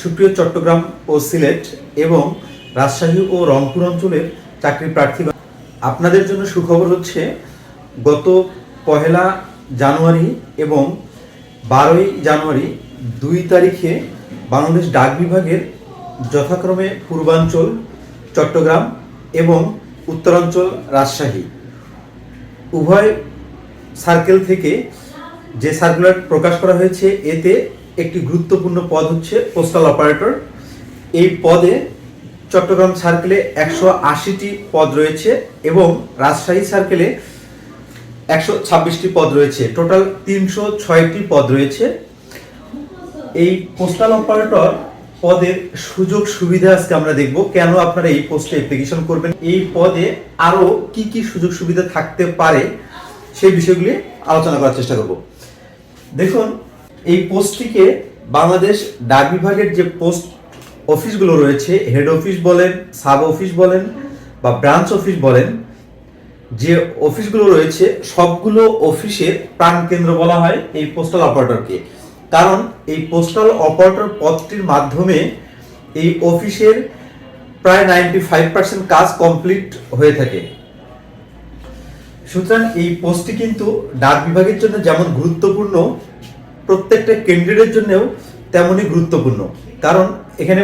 সুপ্রিয় চট্টগ্রাম ও সিলেট এবং রাজশাহী ও রংপুর অঞ্চলের চাকরি প্রার্থী আপনাদের জন্য সুখবর হচ্ছে, গত পহেলা জানুয়ারি এবং বারোই জানুয়ারি দুই তারিখে বাংলাদেশ ডাক বিভাগের যথাক্রমে পূর্বাঞ্চল চট্টগ্রাম এবং উত্তরাঞ্চল রাজশাহী। উভয় সার্কেল থেকে যে সার্কুলার প্রকাশ করা হয়েছে, এতে একটি গুরুত্বপূর্ণ পদ হচ্ছে পোস্টাল অপারেটর এই পদে চট্টগ্রাম সার্কেলে একশো আশিটি পদ রয়েছে এবং রাজশাহী সার্কেলে একশো ছাব্বিশটি পদ রয়েছে। টোটাল তিনশো ছয়টি পদ রয়েছে। এই পোস্টাল অপারেটর পদের সুযোগ সুবিধা আজকে আমরা দেখব। কেন আপনারা এই পোস্টে অ্যাপ্লিকেশন করবেন? এই পদে আরও কি কি সুযোগ সুবিধা থাকতে পারে সেই বিষয়গুলি আলোচনা করার চেষ্টা করব। দেখুন এই পোস্টটিকে বাংলাদেশ ডাক বিভাগের যে পোস্ট অফিসগুলো রয়েছে, হেড অফিস বলেন, সাব অফিস বলেন বা ব্রাঞ্চ অফিস বলেন, যে অফিসগুলো রয়েছে, সবগুলো অফিসের প্রাণকেন্দ্র বলা হয় এই পোস্টাল অপারেটরকে। কারণ এই পোস্টাল অপারেটর পদটির মাধ্যমে এই অফিসের প্রায় নাইনটি ফাইভ পার্সেন্ট কাজ কমপ্লিট হয়ে থাকে। সুতরাং এই পোস্টটি কিন্তু ডাক বিভাগের জন্য যেমন গুরুত্বপূর্ণ প্রত্যেকটা ক্যান্ডিডেটের জন্যও তেমনই গুরুত্বপূর্ণ। কারণ এখানে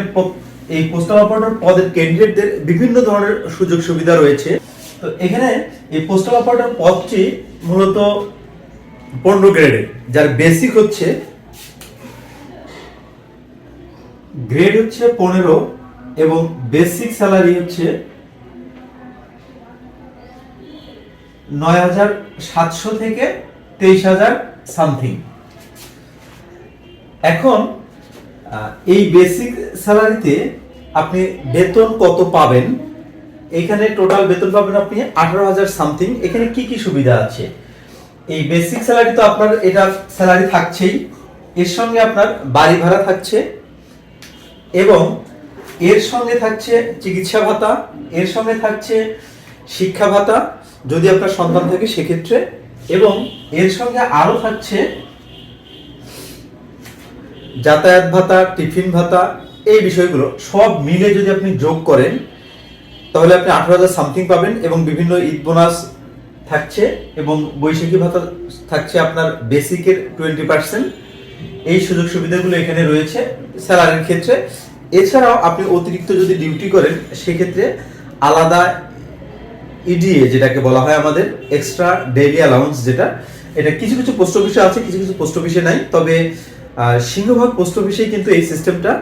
এই পোস্টাল অপারেটর পদের ক্যান্ডিডেটদের বিভিন্ন ধরনের সুযোগ সুবিধা রয়েছে। তো এখানে এই পোস্টাল অপারেটর পদটি মূলত পনেরো গ্রেডের যার বেসিক হচ্ছে গ্রেড হচ্ছে পনেরো এবং বেসিক স্যালারি হচ্ছে নয় হাজার সাতশো থেকে তেইশ হাজার সামথিং এখন এই বেসিক স্যালারিতে আপনি বেতন কত পাবেন? এখানে টোটাল বেতন পাবেন আপনি আঠারো হাজার সামথিং এখানে কি কি সুবিধা আছে? এই বেসিক স্যালারি তো আপনার এটা স্যালারি থাকছেই। এর সঙ্গে আপনার বাড়ি ভাড়া থাকছে এবং এর সঙ্গে থাকছে চিকিৎসা ভাতা, এর সঙ্গে থাকছে শিক্ষা ভাতা, যদি আপনার সন্তান থাকে সেক্ষেত্রে। এবং এর সঙ্গে আরও থাকছে যাতায়াত ভাতা, টিফিন ভাতা, এই বিষয়গুলো সব মিলে যদি আপনি যোগ করেন, তাহলে আপনি আঠারো হাজার সামথিং পাবেন এবং বিভিন্ন ঈদ বোনাস থাকছে এবং বৈশাখী ভাতা থাকছে আপনার বেসিকের টোয়েন্টি পার্সেন্ট এই সুযোগ সুবিধাগুলো এখানে রয়েছে স্যালারির ক্ষেত্রে। এছাড়াও আপনি অতিরিক্ত যদি ডিউটি করেন, সেক্ষেত্রে আলাদা ইডিএ যেটাকে বলা হয় আমাদের এক্সট্রা ডেইলি অ্যালাউন্স যেটা, এটা কিছু কিছু পোস্ট অফিসে আছে, কিছু কিছু পোস্ট অফিসে নাই, তবে সিংহভাগ পোস্ট অফিসেই কিন্তু এই সিস্টেমটা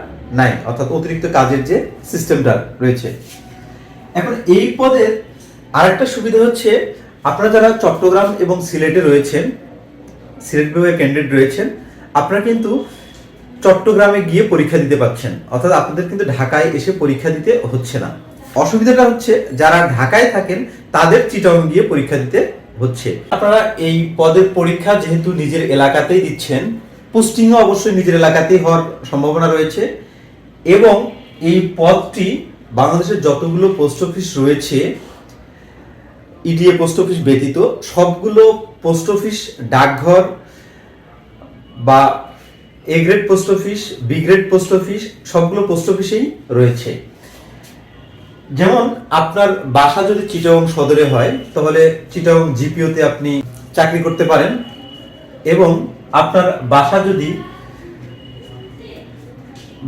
নাই, অর্থাৎ অতিরিক্ত কাজের যে সিস্টেমটা রয়েছে। এখন এই পদের আরেকটা সুবিধা হচ্ছে, আপনারা যারা চট্টগ্রাম এবং সিলেটে রয়েছেন, সিলেট বিভাগের ক্যান্ডিডেট রয়েছেন, আপনারা কিন্তু চট্টগ্রামে গিয়ে পরীক্ষা দিতে পারছেন, অর্থাৎ আপনাদের কিন্তু ঢাকায় এসে পরীক্ষা দিতে হচ্ছে না। অসুবিধাটা হচ্ছে, যারা ঢাকায় থাকেন, তাদের চিটং গিয়ে পরীক্ষা দিতে হচ্ছে। আপনারা এই পদের পরীক্ষা যেহেতু নিজের এলাকাতেই দিচ্ছেন পোস্টিংও অবশ্যই নিজের এলাকাতেই হওয়ার সম্ভাবনা রয়েছে। এবং এই পদটি বাংলাদেশের যতগুলো পোস্ট অফিস রয়েছে, ইডিএ পোস্ট অফিস ব্যতীত, সবগুলো পোস্ট অফিস ডাকঘর বা A grade post office, B grade post office, সবগুলো পোস্ট অফিসেই রয়েছে। যেমন আপনার বাসা যদি চিটাগং সদরে হয়, তাহলে চিটাগং জিপিওতে আপনি চাকরি করতে পারেন এবং আপনার বাসা যদি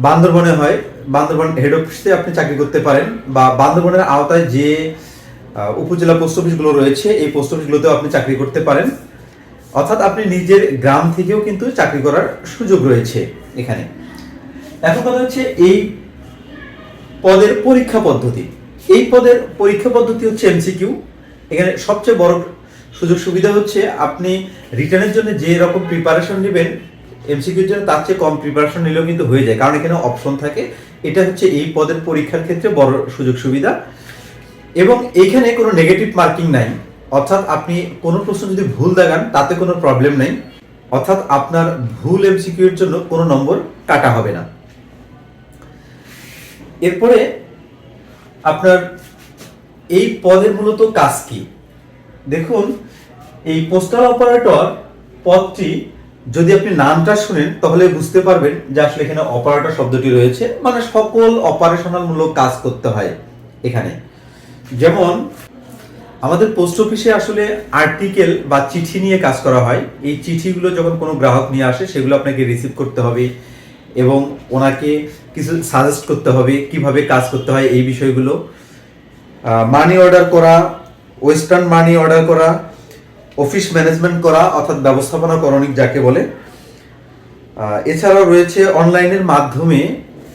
বান্দরবনে হয়, বান্দরবন হেড অফিসে আপনি চাকরি করতে পারেন বা বান্দরবনের আওতায় যে উপজেলা পোস্ট অফিসগুলো রয়েছে, এই পোস্ট অফিসগুলোতেও আপনি চাকরি করতে পারেন। অর্থাৎ আপনি নিজের গ্রাম থেকেও কিন্তু চাকরি করার সুযোগ রয়েছে এখানে। এখন কথা হচ্ছে এই পদের পরীক্ষা পদ্ধতি। এই পদের পরীক্ষা পদ্ধতি হচ্ছে এমসিকিউ এখানে সবচেয়ে বড় সুযোগ সুবিধা হচ্ছে আপনি রিটার্নের জন্য যে রকম প্রিপারেশন নেবেন এমসিকিউর জন্য তার চেয়ে কম প্রিপারেশন নিলেও কিন্তু হয়ে যায়। কারণ এখানে অপশন থাকে। এটা হচ্ছে এই পদের পরীক্ষার ক্ষেত্রে বড় সুযোগ সুবিধা। এবং এইখানে কোনো নেগেটিভ মার্কিং নাই। অর্থাৎ আপনি কোনো প্রশ্ন যদি ভুল দেখান, তাতে কোনো প্রবলেম নেই। অর্থাৎ আপনার ভুল এমসিকিউ এর জন্য কোনো নম্বর কাটা হবে না। এরপরে আপনার এই পদের মূলত কাজ কি? দেখুন, এই পোস্টাল অপারেটর পদটি যদি আপনি নামটা শুনেন, তাহলে বুঝতে পারবেন যে আসলে এখানে অপারেটর শব্দটি রয়েছে। মানে সকল অপারেশনাল মূলক কাজ করতে হয় এখানে। যেমন, আমাদের পোস্ট অফিসে আসলে আর্টিকেল বা চিঠি নিয়ে কাজ করা হয়। এই চিঠিগুলো যখন কোনো গ্রাহক নিয়ে আসে, সেগুলো আপনাকে রিসিভ করতে হবে এবং ওনাকে কিছু সাজেস্ট করতে হবে, কীভাবে কাজ করতে হয়, এই বিষয়গুলো। মানি অর্ডার করা ওয়েস্টার্ন মানি অর্ডার করা অফিস ম্যানেজমেন্ট করা, অর্থাৎ ব্যবস্থাপনা করণিক যাকে বলে। এছাড়াও রয়েছে অনলাইনের মাধ্যমে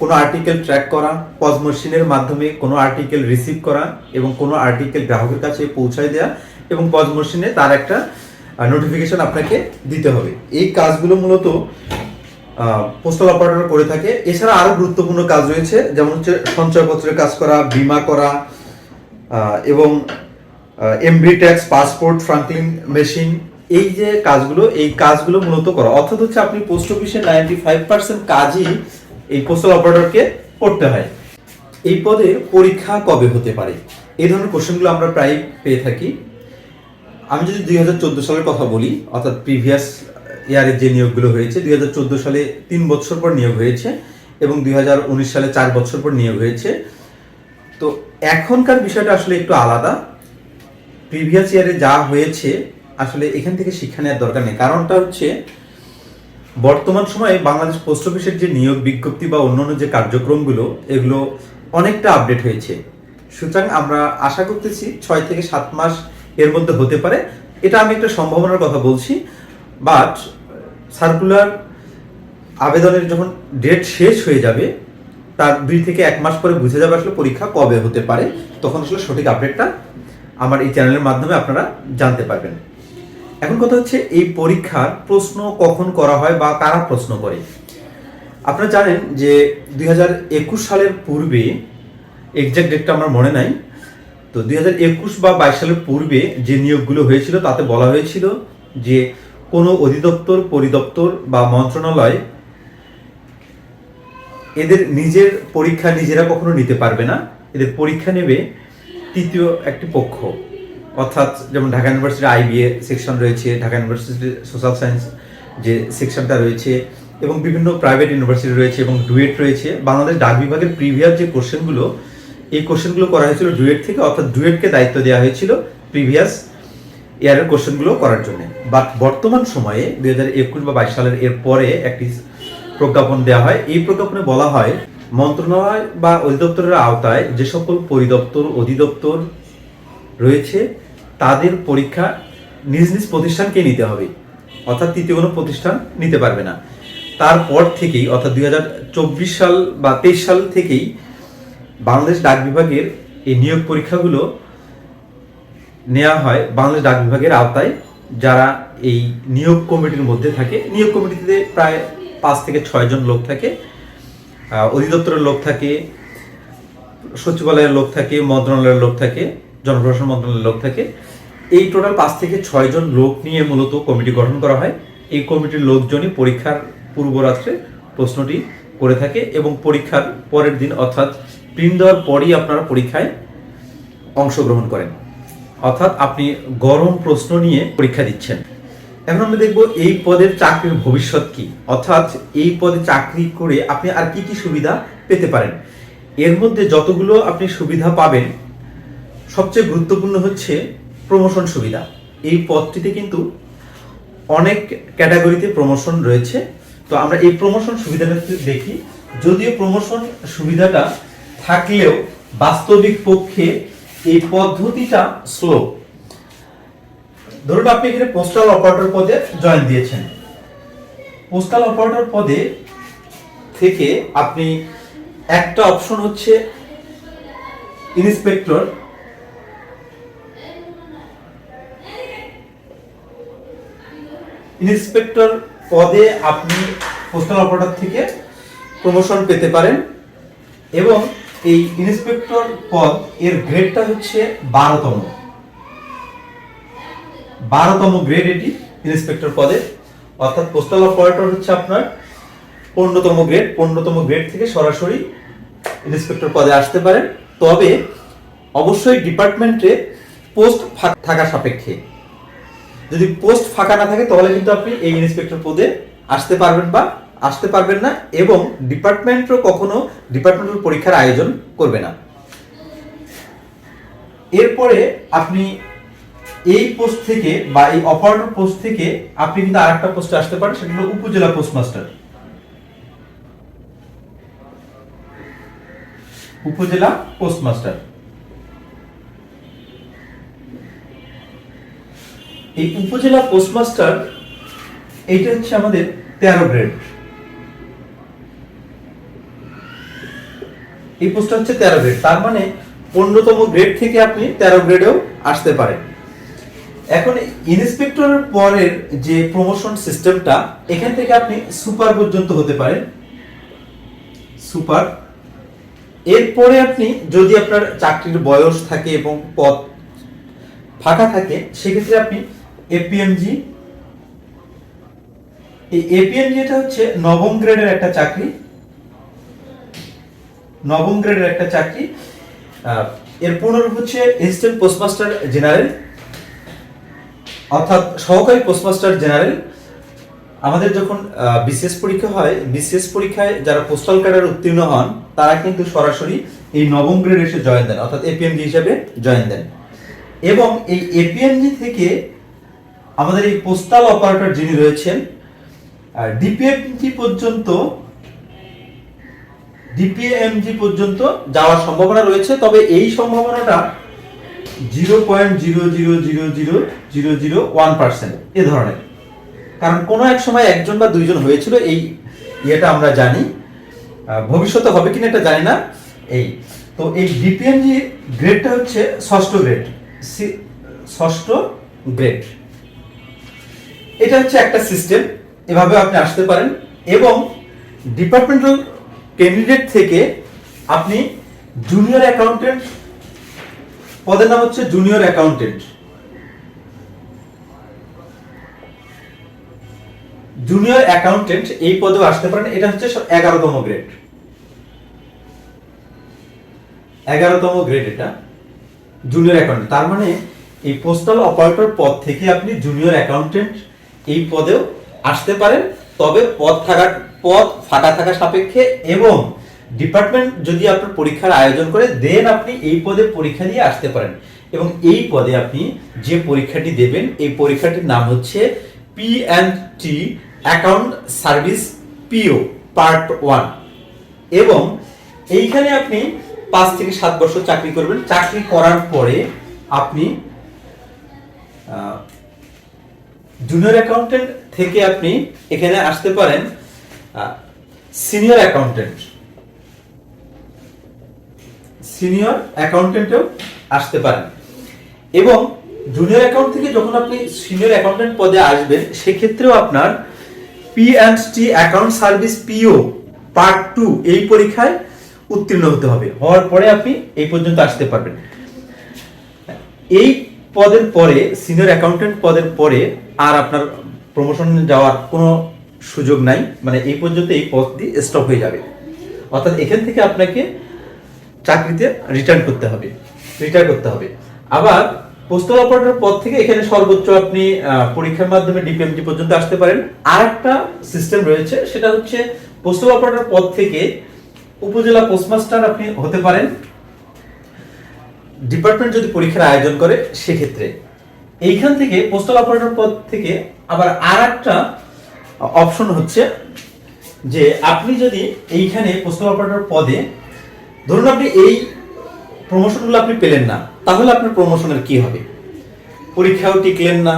কোনো আর্টিকেল ট্র্যাক করা, পজ মেশিনের মাধ্যমে কোনো আর্টিকেল রিসিভ করা এবং কোনো আর্টিকেল গ্রাহকের কাছে পৌঁছায় দেওয়া এবং পজ মেশিনে তার একটা নোটিফিকেশন আপনাকে দিতে হবে। এই কাজগুলো মূলত পোস্টাল অপারেটর করে থাকে। এছাড়া আরও গুরুত্বপূর্ণ কাজ রয়েছে, যেমন হচ্ছে সঞ্চয়পত্রের কাজ করা, বীমা করা এবং এমব্রি ট্যাক্স পাসপোর্ট ফ্রাঙ্কলিন মেশিন এই যে কাজগুলো, এই কাজগুলো মূলত করা। অর্থাৎ হচ্ছে আপনি পোস্ট অফিসে নাইনটি ফাইভ পার্সেন্ট কাজই এই পোস্টাল অপারেটরকে করতে হয়। এই পদে পরীক্ষা কবে হতে পারে? এই ধরনের কোশ্চেনগুলো আমরা প্রায় পেয়ে থাকি। আমি যদি দুই হাজার চোদ্দ সালের কথা বলি, অর্থাৎ প্রিভিয়াস ইয়ারের যে নিয়োগগুলো হয়েছে, দুই হাজার চোদ্দ সালে তিন বছর পর নিয়োগ হয়েছে এবং দুই হাজার উনিশ সালে চার বছর পর নিয়োগ হয়েছে। তো এখনকার বিষয়টা আসলে একটু আলাদা। প্রিভিয়াস ইয়ারে যা হয়েছে, আসলে এখান থেকে শিক্ষা নেওয়ার দরকার নেই। কারণটা হচ্ছে, বর্তমান সময়ে বাংলাদেশ পোস্ট অফিসের যে নিয়োগ বিজ্ঞপ্তি বা অন্যান্য যে কার্যক্রমগুলো, এগুলো অনেকটা আপডেট হয়েছে। সুতরাং আমরা আশা করতেছি ছয় থেকে সাত মাস এর মধ্যে হতে পারে। এটা আমি একটা সম্ভাবনার কথা বলছি বাট সার্কুলার আবেদনের যখন ডেট শেষ হয়ে যাবে, তার দুই থেকে এক মাস পরে বুঝে যাবে আসলে পরীক্ষা কবে হতে পারে। তখন আসলে সঠিক আপডেটটা আমার এই চ্যানেলের মাধ্যমে আপনারা জানতে পারবেন। এখন কথা হচ্ছে, এই পরীক্ষার প্রশ্ন কখন করা হয় বা কারা প্রশ্ন করে? আপনারা জানেন যে দু হাজার একুশ সালের পূর্বে এক্সাক্ট ডেটটা আমার মনে নাই, তো দু হাজার একুশ বা বাইশ সালের পূর্বে যে নিয়োগগুলো হয়েছিল, তাতে বলা হয়েছিল যে কোনো অধিদপ্তর, পরিদপ্তর বা মন্ত্রণালয় এদের নিজের পরীক্ষা নিজেরা কখনো নিতে পারবে না। এদের পরীক্ষা নেবে তৃতীয় একটি পক্ষ। অর্থাৎ যেমন ঢাকা ইউনিভার্সিটির আইবিএ সেকশন রয়েছে, ঢাকা ইউনিভার্সিটির সোশ্যাল সায়েন্স যে সেকশনটা রয়েছে, এবং বিভিন্ন প্রাইভেট ইউনিভার্সিটি রয়েছে এবং ডুয়েট রয়েছে। বাংলাদেশ ডাক বিভাগের প্রিভিয়াস যে কোশ্চেনগুলো, এই কোশ্চেনগুলো করা হয়েছিল ডুয়েট থেকে, অর্থাৎ ডুয়েটকে দায়িত্ব দেওয়া হয়েছিল প্রিভিয়াস ইয়ারের কোশ্চেনগুলো করার জন্য। বাট বর্তমান সময়ে দুই হাজার একুশ বা বাইশ সালের এর পরে একটি প্রজ্ঞাপন দেওয়া হয়। এই প্রজ্ঞাপনে বলা হয় মন্ত্রণালয় বা অধিদপ্তরের আওতায় যে সকল পরিদপ্তর, অধিদপ্তর রয়েছে, তাদের পরীক্ষা নিজ নিজ প্রতিষ্ঠানকে নিতে হবে। অর্থাৎ তৃতীয় কোনো প্রতিষ্ঠান নিতে পারবে না। তারপর থেকেই, অর্থাৎ দুই হাজার চব্বিশ সাল বা তেইশ সাল থেকেই বাংলাদেশ ডাক বিভাগের এই নিয়োগ পরীক্ষাগুলো নেওয়া হয় বাংলাদেশ ডাক বিভাগের আওতায়, যারা এই নিয়োগ কমিটির মধ্যে থাকে। নিয়োগ কমিটিতে প্রায় পাঁচ থেকে ছয় জন লোক থাকে। অধিদপ্তরের লোক থাকে, সচিবালয়ের লোক থাকে, মন্ত্রণালয়ের লোক থাকে, জনপ্রশাসন মন্ত্রণালয়ের লোক থাকে। এই টোটাল পাঁচ থেকে ছয় জন লোক নিয়ে মূলত কমিটি গঠন করা হয়। এই কমিটির লোকজনই পরীক্ষার পূর্বরাত্রে প্রশ্নটি করে থাকে এবং পরীক্ষার পরের দিন অর্থাৎ প্রিন্ট দেওয়ার পরই আপনারা পরীক্ষায় অংশগ্রহণ করেন। অর্থাৎ আপনি গরম প্রশ্ন নিয়ে পরীক্ষা দিচ্ছেন। এখন আমরা দেখব এই পদের চাকরির ভবিষ্যৎ কি। অর্থাৎ এই পদে চাকরি করে আপনি আর কি কি সুবিধা পেতে পারেন। এর মধ্যে যতগুলো আপনি সুবিধা পাবেন, সবচেয়ে গুরুত্বপূর্ণ হচ্ছে প্রমোশন সুবিধা। এই পদটিতে কিন্তু অনেক ক্যাটাগরিতে প্রমোশন রয়েছে। তো আমরা এই প্রমোশন সুবিধাটা দেখি। যদিও প্রমোশন সুবিধাটা থাকলেও বাস্তবিক পক্ষে এই পদ্ধতিটা স্লো ধরুন আপনি এখানে পোস্টাল অপারেটর পদে জয়েন দিয়েছেন। পোস্টাল অপারেটর পদে থেকে আপনি একটা অপশন হচ্ছে ইন্সপেক্টর ইন্সপেক্টর পদে আপনি পোস্টাল অপারেটর থেকে প্রমোশন পেতে পারেন এবং এই ইন্সপেক্টর পদ এর গ্রেডটা হচ্ছে বারোতম। বারোতম গ্রেড এটি ইন্সপেক্টর পদে। অর্থাৎ পোস্টাল অপারেটর হচ্ছে আপনার পনেরোতম গ্রেড পনেরোতম গ্রেড থেকে সরাসরি ইন্সপেক্টর পদে আসতে পারেন। তবে অবশ্যই ডিপার্টমেন্টে পোস্ট থাকা সাপেক্ষে। যদি পোস্ট ফাঁকা না থাকে, তাহলে কিন্তু আপনি এই ইন্সপেক্টর পদে আসতে পারবেন বা আসতে পারবেন না এবং ডিপার্টমেন্টও কখনো ডিপার্টমেন্টাল পরীক্ষার আয়োজন করবে না। এরপরে আপনি এই পোস্ট থেকে বা এই অপারেটর পোস্ট থেকে আপনি কিন্তু আরেকটা পোস্টে আসতে পারেন, সেটা হলো উপজেলা পোস্টমাস্টার উপজেলা পোস্টমাস্টার এই উপজেলা পোস্টমাস্টার এইটা হচ্ছে আমাদের তেরো গ্রেড এই পোস্টটা হচ্ছে তেরো গ্রেড তার মানে পনেরোতম গ্রেড থেকে আপনি তেরো গ্রেডেও আসতে পারেন। এখন ইন্সপেক্টরের পরের যে প্রমোশন সিস্টেমটা এখান থেকে আপনি সুপার পর্যন্ত হতে পারেন। সুপার এরপরে আপনি যদি আপনার চাকরির বয়স থাকে এবং পদ ফাঁকা থাকে, সেক্ষেত্রে আপনি এপিএমজি এই এপিএমজি এটা হচ্ছে নবম গ্রেডের একটা চাকরি। নবম গ্রেডের একটা চাকরি। এর পুনরূপ হচ্ছে এসিস্ট্যান্ট পোস্টমাস্টার জেনারেল অর্থাৎ সহকারী পোস্টমাস্টার জেনারেল, আমাদের যখন বিসিএস পরীক্ষা হয় বিসিএস পরীক্ষায় যারা পোস্টাল ক্যাডার উত্তীর্ণ হন, তারা কিন্তু সরাসরি এই নবম গ্রেড এসে জয়েন দেন, অর্থাৎ এপিএমজি হিসেবে জয়েন দেন। এবং এই এপিএমজি থেকে আমাদের এই পোস্টাল অপারেটর যিনি রয়েছেন ডিপিএমজি পর্যন্ত ডিপিএমজি পর্যন্ত যাওয়ার সম্ভাবনা রয়েছে, তবে এই সম্ভাবনাটা zero point zero zero zero zero zero zero one percent এ ধরনের। কারণ কোনো এক সময় একজন বা দুইজন হয়েছিল, এই ইয়েটা আমরা জানি। ভবিষ্যতে হবে কিনা এটা জানি না। এই, তো এই ডিপিএমজি গ্রেডটা হচ্ছে ষষ্ঠ গ্রেড ষষ্ঠ গ্রেড এটা হচ্ছে একটা সিস্টেম এভাবে আপনি আসতে পারেন। এবং ডিপার্টমেন্টাল ক্যান্ডিডেট থেকে আপনি জুনিয়র অ্যাকাউন্টেন্ট পদের নাম হচ্ছে জুনিয়র অ্যাকাউন্টেন্ট জুনিয়র অ্যাকাউন্টেন্ট এই পদেও আসতে পারেন, এটা হচ্ছে এগারোতম গ্রেড এগারোতম গ্রেড এটা জুনিয়র অ্যাকাউন্টেন্ট তার মানে এই পোস্টাল অপারেটর পদ থেকে আপনি জুনিয়র অ্যাকাউন্টেন্ট এই পদেও আসতে পারেন, তবে পদ থাকার, পদ ফাঁকা থাকা সাপেক্ষে এবং ডিপার্টমেন্ট যদি আপনার পরীক্ষার আয়োজন করে দেন আপনি এই পদে পরীক্ষা দিয়ে আসতে পারেন। এবং এই পদে আপনি যে পরীক্ষাটি দেবেন, এই পরীক্ষাটির নাম হচ্ছে P and T account service PO part one এবং এইখানে আপনি পাঁচ থেকে সাত বছর চাকরি করবেন। চাকরি করার পরে আপনি জুনিয়র অ্যাকাউন্টেন্ট থেকে আপনি এখানে আসতে পারেন সিনিয়র অ্যাকাউন্টেন্ট সিনিয়র অ্যাকাউন্টেন্টেও আসতে পারেন। এবং জুনিয়র অ্যাকাউন্ট থেকে যখন আপনি সিনিয়র অ্যাকাউন্টেন্ট পদে আসবেন, সেক্ষেত্রেও আপনার P and T account service PO part two এই পরীক্ষায় উত্তীর্ণ হতে হবে। হওয়ার পরে আপনি এই পর্যন্ত আসতে পারবেন। এই পদের পরে সিনিয়র অ্যাকাউন্টেন্ট পদের পরে আর আপনার প্রমোশন যাওয়ার কোনো সুযোগ নাই। মানে এই পর্যন্ত এই পদটি স্টপ হয়ে যাবে। অর্থাৎ এখান থেকে আপনাকে চাকরিতে রিটার্ন করতে হবে রিটায়ার করতে হবে। আবার পোস্টাল অপারেটর পদ থেকে এখানে সর্বোচ্চ আপনি পরীক্ষার মাধ্যমে ডিপিএমজি পর্যন্ত আসতে পারেন। আর একটা সিস্টেম রয়েছে, সেটা হচ্ছে পোস্টাল অপারেটর পদ থেকে উপজেলা পোস্টমাস্টার আপনি হতে পারেন। ডিপার্টমেন্ট যদি পরীক্ষার আয়োজন করে, সেক্ষেত্রে। এইখান থেকে পোস্টাল অপারেটর পদ থেকে আবার আর একটা অপশন হচ্ছে যে, আপনি যদি এইখানে পোস্টাল অপারেটর পদে ধরুন আপনি এই প্রমোশনগুলো আপনি পেলেন না, তাহলে আপনার প্রমোশনের কি হবে? পরীক্ষাও টিকলেন না,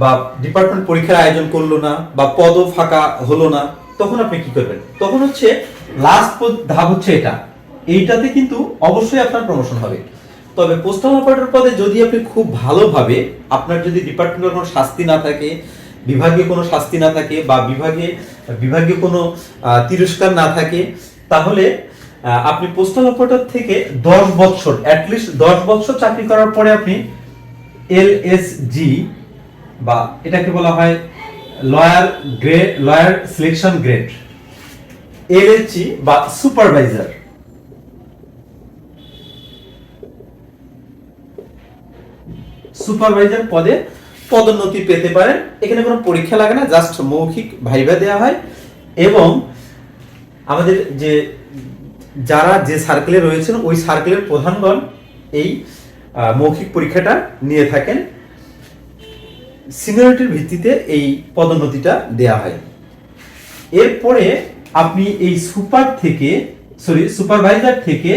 বা ডিপার্টমেন্ট পরীক্ষার আয়োজন করল না, বা পদও ফাঁকা হলো না, তখন আপনি কি করবেন? তখন হচ্ছে লাস্ট ধাপ হচ্ছে এটা। এইটাতে কিন্তু অবশ্যই আপনার প্রমোশন হবে। তবে পোস্টাল অপারেটর পদে যদি আপনি খুব ভালোভাবে আপনার যদি ডিপার্টমেন্টের কোনো শাস্তি না থাকে বিভাগে কোনো শাস্তি না থাকে, বা বিভাগে বিভাগে কোনো তিরস্কার না থাকে, তাহলে আপনি পোস্টাল অপারেটর থেকে দশ বছর অ্যাটলিস্ট দশ বছর চাকরি করার পরে আপনি এলএসজি বা এটাকে বলা হয় lower grade lower selection grade LSG বা সুপারভাইজার সুপারভাইজার পদে পদোন্নতি পেতে পারেন। এখানে কোনো পরীক্ষা লাগে না জাস্ট মৌখিক ভাইবা দেওয়া হয়। এবং আমাদের যে যারা যে সার্কেলে রয়েছেন, ওই সার্কেলের প্রধানগণ এই মৌখিক পরীক্ষাটা নিয়ে থাকেন। সিনিয়রিটির ভিত্তিতে এই পদোন্নতিটা দেয়া হয়। এরপরে আপনি এই সুপার থেকে সরি সুপারভাইজার থেকে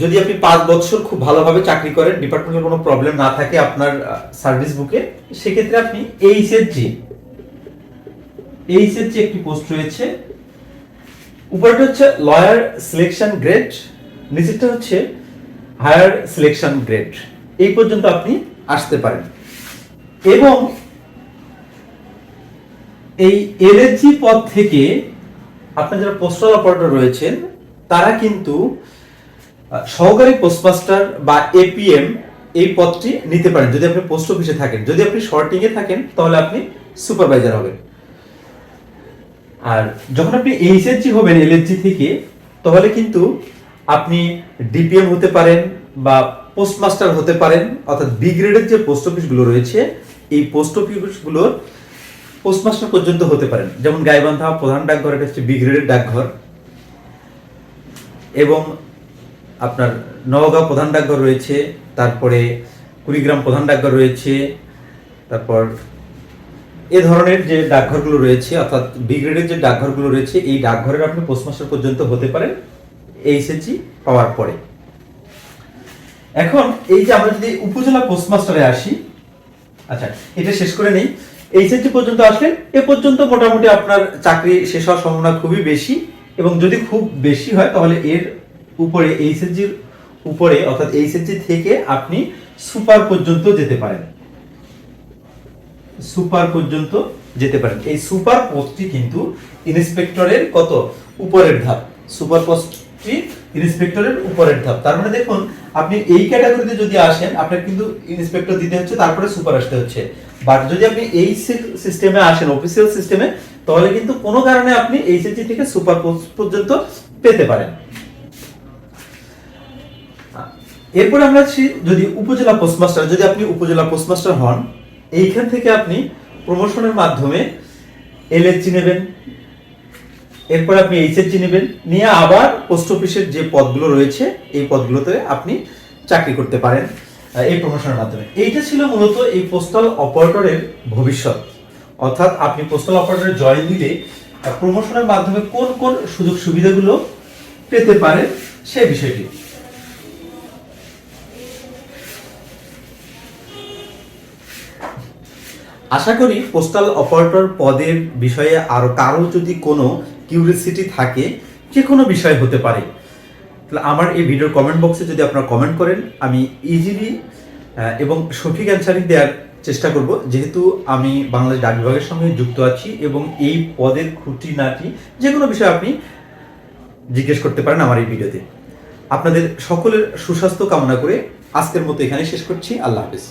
যদি আপনি পাঁচ বছর খুব ভালোভাবে চাকরি করেন ডিপার্টমেন্টের কোনো প্রবলেম না থাকে আপনার সার্ভিস বুকে সেক্ষেত্রে আপনি এইচএসজি এইচএসজি একটি পোস্ট রয়েছে। উপরটা হচ্ছে লয়ার সিলেকশন গ্রেড নিচেরটা হচ্ছে হায়ার সিলেকশন গ্রেড এই পর্যন্ত আপনি আসতে পারেন। এবং এই এলএসজি পদ থেকে আপনার যারা পোস্টাল অপারেটর রয়েছেন, তারা কিন্তু সহকারী পোস্টমাস্টার বা এপিএম এই পদটি নিতে পারেন। যদি আপনি পোস্ট অফিসে থাকেন, যদি আপনি শর্টিং এ থাকেন, তাহলে আপনি সুপারভাইজার হবেন। আর যখন আপনি এইচএসজি হবেন এলএসজি থেকে, তাহলে কিন্তু আপনি ডিপিএম হতে পারেন বা পোস্টমাস্টার হতে পারেন, অর্থাৎ বি গ্রেডের যে পোস্ট অফিসগুলো রয়েছে, এই পোস্ট অফিসগুলোর পোস্টমাস্টার পর্যন্ত হতে পারেন। যেমন গাইবান্ধা প্রধান ডাকঘর, এটা হচ্ছে বি গ্রেডের ডাকঘর। এবং আপনার নওগাঁ প্রধান ডাকঘর রয়েছে, তারপরে কুড়িগ্রাম প্রধান ডাকঘর রয়েছে, তারপর এ ধরনের যে ডাকঘরগুলো রয়েছে, অর্থাৎ বি গ্রেডের যে ডাকঘরগুলো রয়েছে, এই ডাকঘরের আপনি পোস্টমাস্টার পর্যন্ত হতে পারেন এইচএসজি পাওয়ার পরে। এখন এই যে আমরা যদি উপজেলা পোস্টমাস্টারে আসি আচ্ছা এটা শেষ করে নেই। এইচএসজি পর্যন্ত আসলেন, এ পর্যন্ত মোটামুটি আপনার চাকরি শেষ হওয়ার সম্ভাবনা খুবই বেশি এবং যদি খুব বেশি হয়, তাহলে এর উপরে এইচএসজির উপরে, অর্থাৎ এইচএসজি থেকে আপনি সুপার পর্যন্ত যেতে পারেন। সুপার পর্যন্ত যেতে পারেন। এই সুপার পোস্টটি কিন্তু ইন্সপেক্টরের কত? উপরের ধাপ। সুপার পোস্টটি ইন্সপেক্টরের উপরের ধাপ। তার মানে দেখুন, আপনি এই ক্যাটাগরিতে যদি আসেন, আপনার কিন্তু ইন্সপেক্টর দিতে হচ্ছে, তারপরে সুপার আসতে হচ্ছে। বাট যদি আপনি এই সিস্টেমে আসেন অফিসিয়াল সিস্টেমে, তাহলে কিন্তু কোনো কারণে আপনি এইচএসজি থেকে সুপার পোস্ট পর্যন্ত পেতে পারেন। এরপরে আমরা যদি উপজেলা পোস্টমাস্টার। যদি আপনি উপজেলা পোস্টমাস্টার হন এইখান থেকে আপনি প্রমোশনের মাধ্যমে এলএসজি নেবেন। এরপর আপনি এইচএসজি নেবেন। নিয়ে আবার পোস্ট অফিসের যে পদগুলো রয়েছে, এই পদগুলোতে আপনি চাকরি করতে পারেন এই প্রমোশনের মাধ্যমে। এইটা ছিল মূলত এই পোস্টাল অপারেটরের ভবিষ্যৎ। অর্থাৎ আপনি পোস্টাল অপারেটরে জয়েন দিলে প্রমোশনের মাধ্যমে কোন কোন সুযোগ সুবিধাগুলো পেতে পারেন সেই বিষয়টি। আশা করি পোস্টাল অপারেটর পদের বিষয়ে আরও কারও যদি কোনো কিউরিয়াসিটি থাকে, যে কোনো বিষয় হতে পারে, তাহলে আমার এই ভিডিওর কমেন্ট বক্সে যদি আপনারা কমেন্ট করেন, আমি ইজিলি এবং সঠিক অ্যান্সারিং দেওয়ার চেষ্টা করব। যেহেতু আমি বাংলাদেশ ডাক বিভাগের সঙ্গে যুক্ত আছি এবং এই পদের খুঁটিনাটি যে কোনো বিষয় আপনি জিজ্ঞেস করতে পারেন আমার এই ভিডিওতে আপনাদের সকলের সুস্বাস্থ্য কামনা করে আজকের মতো এখানে শেষ করছি। আল্লাহ হাফিজ।